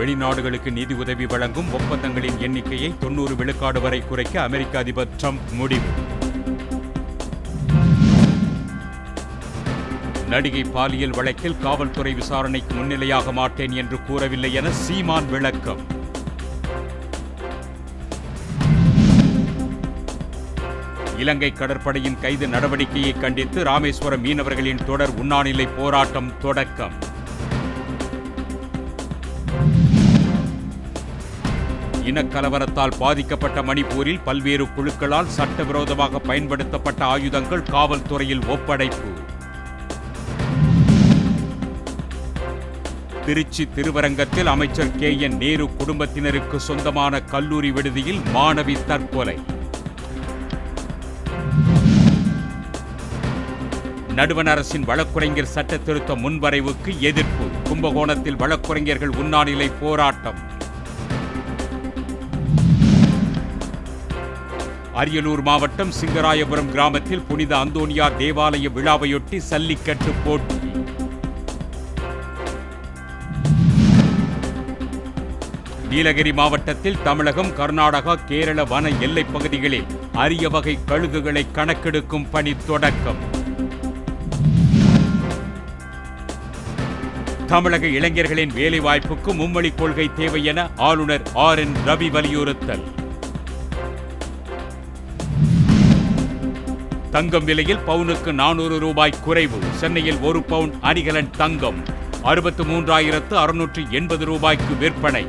வெளிநாடுகளுக்கு நிதி உதவி வழங்கும் ஒப்பந்தங்களின் எண்ணிக்கையை தொன்னூறு விழுக்காடு வரை குறைக்க அமெரிக்க அதிபர் ட்ரம்ப் முடிவு. நடிகை பாலியல் வழக்கில் காவல்துறை விசாரணைக்கு முன்னிலையாக மாட்டேன் என்று கூறவில்லை என சீமான் விளக்கம். இலங்கை கடற்படையின் கைது நடவடிக்கையை கண்டித்து ராமேஸ்வரம் மீனவர்களின் தொடர் உண்ணாநிலை போராட்டம் தொடக்கம். இனக்கலவரத்தால் பாதிக்கப்பட்ட மணிப்பூரில் பல்வேறு குழுக்களால் சட்டவிரோதமாக பயன்படுத்தப்பட்ட ஆயுதங்கள் காவல்துறையில் ஒப்படைப்பு. திருச்சி திருவரங்கத்தில் அமைச்சர் கே. என். நேரு குடும்பத்தினருக்கு சொந்தமான கல்லூரி விடுதியில் மாணவி தற்கொலை. நடுவண் அரசின் வழக்குரைஞர் சட்ட திருத்த முன்வரைவுக்கு எதிர்ப்பு. கும்பகோணத்தில் வழக்குரைஞர்கள் உண்ணாநிலை போராட்டம். அரியலூர் மாவட்டம் சிங்கராயபுரம் கிராமத்தில் புனித அந்தோனியார் தேவாலய விழாவையொட்டி சல்லிக்கட்டு போட்டி. நீலகிரி மாவட்டத்தில் தமிழகம் கர்நாடகா கேரள வன எல்லைப் பகுதிகளில் அரிய வகை கழுகுகளை கணக்கெடுக்கும் பணி தொடக்கம். தமிழக இளைஞர்களின் வேலைவாய்ப்புக்கு மும்மொழி கொள்கை தேவை என ஆளுநர் ஆர் என் ரவி வலியுறுத்தல். தங்கம் விலையில் பவுனுக்கு நானூறு ரூபாய் குறைவு. சென்னையில் ஒரு பவுன் அணிகலன் தங்கம் அறுபத்து மூன்றாயிரத்து அறுநூற்று எண்பது ரூபாய்க்கு விற்பனை.